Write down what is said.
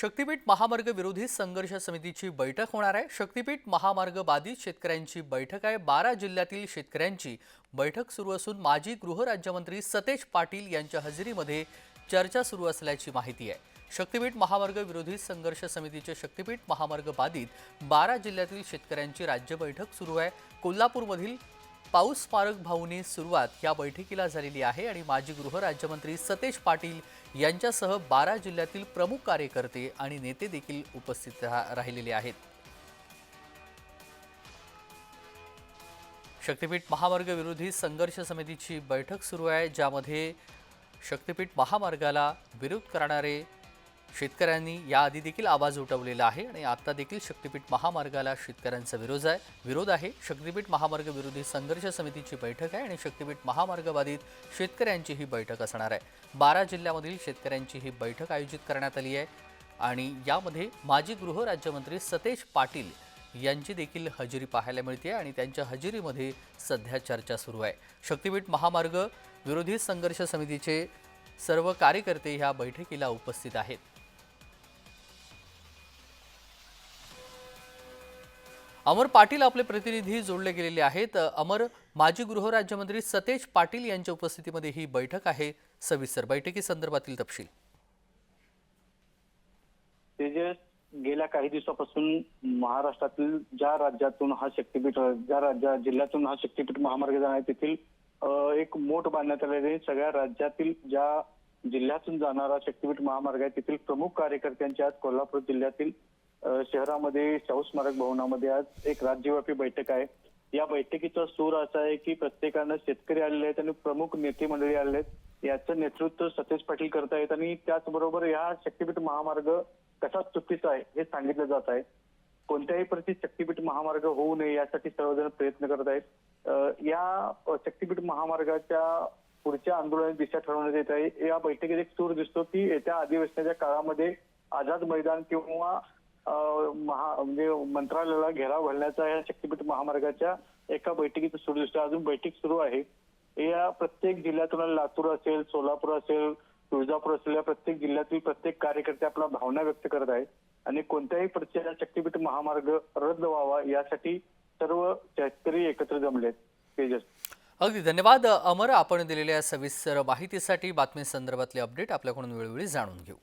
शक्तीपीठ महामार्ग विरोधी संघर्ष समितीची बैठक होणार आहे. शक्तीपीठ महामार्ग बाधित शेतकऱ्यांची बैठक आहे. बारा जिल्ह्यातील शेतकऱ्यांची बैठक सुरू असून माजी गृहराज्यमंत्री सतेज पाटील यांच्या हजेरीमध्ये चर्चा सुरू असल्याची माहिती आहे. शक्तीपीठ महामार्ग विरोधी संघर्ष समितीचे शक्तीपीठ महामार्ग बाधित बारा जिल्ह्यातील शेतकऱ्यांची राज्य बैठक सुरू आहे. कोल्हापूरमधील पाऊस स्मारक भाऊने सुरुवात या बैठकीला झालेली आहे आणि माजी गृहराज्यमंत्री सतेज पाटील यांच्यासह बारा जिल्ह्यातील प्रमुख कार्यकर्ते आणि नेते देखील उपस्थित रा- राहिलेले आहेत. शक्तीपीठ महामार्ग विरोधी संघर्ष समितीची बैठक सुरू आहे ज्यामध्ये शक्तीपीठ महामार्गाला विरोध करणारे शेतकऱ्यांनी याआधी देखील आवाज उठवलेला आहे आणि आता देखील शक्तीपीठ महामार्गाला शेतकऱ्यांचा विरोध आहे. विरोध आहे. शक्तीपीठ महामार्ग विरोधी संघर्ष समितीची बैठक आहे आणि शक्तीपीठ महामार्ग बाधित शेतकऱ्यांची ही बैठक असणार आहे. बारा जिल्ह्यामधील शेतकऱ्यांची ही बैठक आयोजित करण्यात आली आहे आणि यामध्ये माजी गृहराज्यमंत्री सतेज पाटील यांची देखील हजेरी पाहायला मिळते आणि त्यांच्या हजेरीमध्ये सध्या चर्चा सुरू आहे. शक्तीपीठ महामार्ग विरोधी संघर्ष समितीचे सर्व कार्यकर्ते ह्या बैठकीला उपस्थित आहेत. अमर पाटील आपले प्रतिनिधी जोडले गेलेले आहेत. अमर माजी गृहराज्यमंत्री सतेज पाटील यांच्या उपस्थितीमध्ये ही बैठक आहे. सविस्तर बैठकी संदर्भातील तपशील. तेजस गेल्या काही दिवसापासून महाराष्ट्रातील ज्या राज्यातून हा शक्तीपीठ ज्या राज्या जिल्ह्यातून हा शक्तीपीठ महामार्ग जाणार आहे तेथील एक मोठ बांधण्यात आलेले सगळ्या राज्यातील ज्या जिल्ह्यातून जाणारा शक्तीपीठ महामार्ग आहे तेथील प्रमुख कार्यकर्त्यांची आज कोल्हापूर जिल्ह्यातील शहरामध्ये शाहू स्मारक भवनामध्ये आज एक राज्यव्यापी बैठक आहे. या बैठकीचा सूर असा आहे की प्रत्येकानं शेतकरी आलेले आहेत आणि प्रमुख नेते मंडळी आलेले आहेत. याचं नेतृत्व सतेज पाटील करतायत आणि त्याचबरोबर या शक्तीपीठ महामार्ग कसा चुकीचा आहे हे सांगितलं जात आहे. कोणत्याही प्रति शक्तीपीठ महामार्ग होऊ नये यासाठी सर्वजण प्रयत्न करत आहेत. या शक्तीपीठ महामार्गाच्या पुढच्या आंदोलनाची दिशा ठरवण्यात येत आहे. या बैठकीत एक सूर दिसतो की येत्या अधिवेशनाच्या काळामध्ये आझाद मैदान किंवा महा म्हणजे मंत्रालयाला घेराव घालण्याचा या शक्तीपीठ महामार्गाच्या एका बैठकीत सुरू दिसतं अजून बैठक सुरू आहे. या प्रत्येक जिल्ह्यातून लातूर असेल सोलापूर असेल तुळजापूर असेल या प्रत्येक जिल्ह्यातील प्रत्येक कार्यकर्ते आपल्या भावना व्यक्त करत आहेत. आणि कोणत्याही प्रत्येक शक्तीपीठ महामार्ग रद्द व्हावा यासाठी सर्व शेतकरी एकत्र जमलेत तेजस. अगदी धन्यवाद. अमर आपण दिलेल्या सविस्तर माहितीसाठी बातमी संदर्भातले अपडेट आपल्याकडून वेळोवेळी जाणून घेऊ.